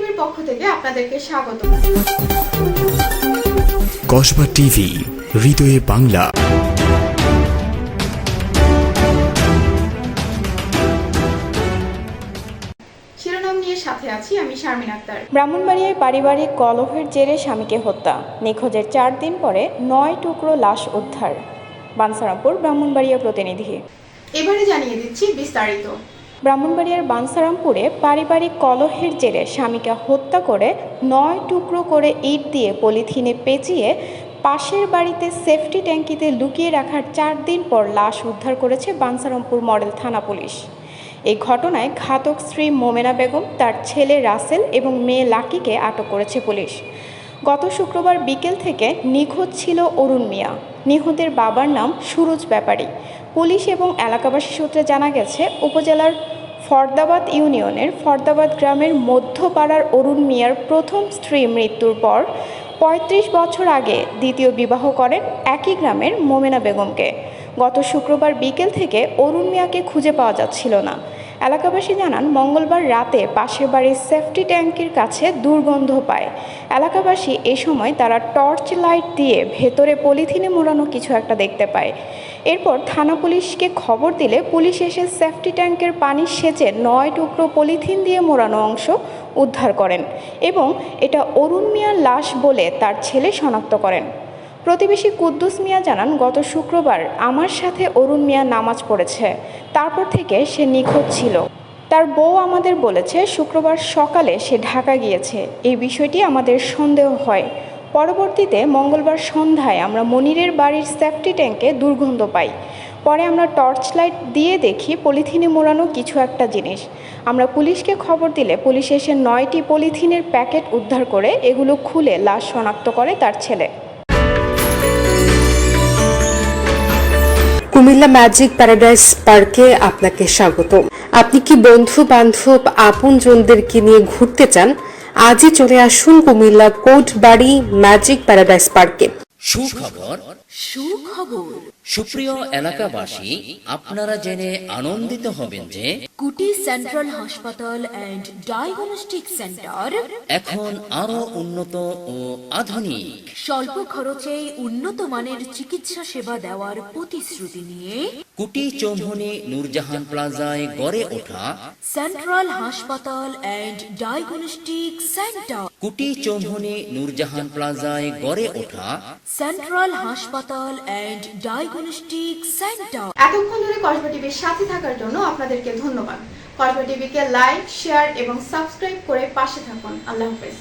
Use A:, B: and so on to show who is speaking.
A: টিভির পক্ষ থেকে আপনাদেরকে স্বাগত।
B: কসবা টিভি হৃদয়ে বাংলা।
A: শিরোনাম নিয়ে সাথে আছি আমি শারমিন আক্তার।
C: ব্রাহ্মণবাড়িয়ায় পারিবারিক কলহের জেরে স্বামীকে হত্যা নিখোঁজের চার দিন পরে নয় টুকরো লাশ উদ্ধার। বানসারামপুর ব্রাহ্মণবাড়িয়া প্রতিনিধি।
A: এবারে জানিয়ে দিচ্ছি বিস্তারিত।
C: ব্রাহ্মণবাড়িয়ার বানসারামপুরে পারিবারিক কলহের জেরে স্বামীকে হত্যা করে নয় টুকরো করে ইট দিয়ে পলিথিনে পেঁচিয়ে পাশের বাড়িতে সেফটি ট্যাঙ্কিতে লুকিয়ে রাখার চার দিন পর লাশ উদ্ধার করেছে বানসারামপুর মডেল থানা পুলিশ। এই ঘটনায় ঘাতক স্ত্রী মোমেনা বেগম, তার ছেলে রাসেল এবং মেয়ে লাকিকে আটক করেছে পুলিশ। গত শুক্রবার বিকেল থেকে নিখোঁজ ছিল অরুণ মিয়া। নিহতের বাবার নাম সুরজ ব্যাপারী। পুলিশ এবং এলাকাবাসী সূত্রে জানা গেছে, উপজেলার ফরদাবাদ ইউনিয়নের ফর্দাবাদ গ্রামের মধ্যপাড়ার অরুণ মিয়ার প্রথম স্ত্রী মৃত্যুর পর পঁয়ত্রিশ বছর আগে দ্বিতীয় বিবাহ করেন একই গ্রামের মোমেনা বেগমকে। গত শুক্রবার বিকেল থেকে অরুণ মিয়াকে খুঁজে পাওয়া যাচ্ছিল না। এলাকাবাসী জানান, মঙ্গলবার রাতে পাশের বাড়ির সেফটি ট্যাঙ্কির কাছে দুর্গন্ধ পায়। এলাকাবাসী এ সময় তারা টর্চ লাইট দিয়ে ভেতরে পলিথিনে মোড়ানো কিছু একটা দেখতে পায়। এরপর থানা পুলিশকে খবর দিলে পুলিশ এসে সেফটি ট্যাঙ্কের পানি সেচে নয় টুকরো পলিথিন দিয়ে মোড়ানো অংশ উদ্ধার করেন এবং এটা অরুণ মিয়ার লাশ বলে তার ছেলে শনাক্ত করেন। প্রতিবেশী কুদ্দুস মিয়া জানান, গত শুক্রবার আমার সাথে অরুণ মিয়া নামাজ পড়েছে। তারপর থেকে সে নিখোঁজ ছিল। তার বউ আমাদের বলেছে, শুক্রবার সকালে সে ঢাকা গিয়েছে। এই বিষয়টি আমাদের সন্দেহ হয়। পরবর্তীতে মঙ্গলবার সন্ধ্যায় আমরা মনিরের বাড়ির সেফটি ট্যাঙ্কে দুর্গন্ধ পাই। পরে আমরা টর্চ লাইট দিয়ে দেখি পলিথিনে মোড়ানো কিছু একটা জিনিস। আমরা পুলিশকে খবর দিলে পুলিশ এসে নয়টি পলিথিনের প্যাকেট উদ্ধার করে এগুলো খুলে লাশ শনাক্ত করে তার ছেলে।
D: কুমিল্লা ম্যাজিক প্যারাডাইস পার্কে আপনাকে স্বাগত। আপনি কি বন্ধু বান্ধব আপন জনদেরকে নিয়ে ঘুরতে চান? আজই চলে আসুন Comilla Kotbari magic paradise পার্কে।
E: সুখবর
F: সুখবর।
E: সুপ্রিয় এলাকাবাসী আপনারা জেনে আনন্দিত হবেন যে
F: কুটি সেন্ট্রাল হাসপাতাল অ্যান্ড ডায়াগনস্টিক সেন্টার
E: এখন আরও উন্নত ও আধুনিক।
F: স্বল্প খরচে উন্নত মানের চিকিৎসা সেবা দেওয়ার প্রতিশ্রুতি নিয়ে
E: কুটি চৌমুহনী নূরজাহান প্লাজায় গড়ে ওঠা
F: সেন্ট্রাল হাসপাতাল অ্যান্ড ডায়াগনস্টিক সেন্টার।
E: কুটি চৌমুহনী নূরজাহান প্লাজায় গড়ে ওঠা
F: সেন্ট্রাল হাসপাতাল অ্যান্ড ডায়াগনস্টিক সেন্টার
A: এতক্ষণ ধরে কসবা টিভির সাথে থাকার জন্য আপনাদেরকে ধন্যবাদ। কসবা টিভিকে লাইক, শেয়ার এবং সাবস্ক্রাইব করে পাশে থাকুন। আল্লাহ হাফেজ।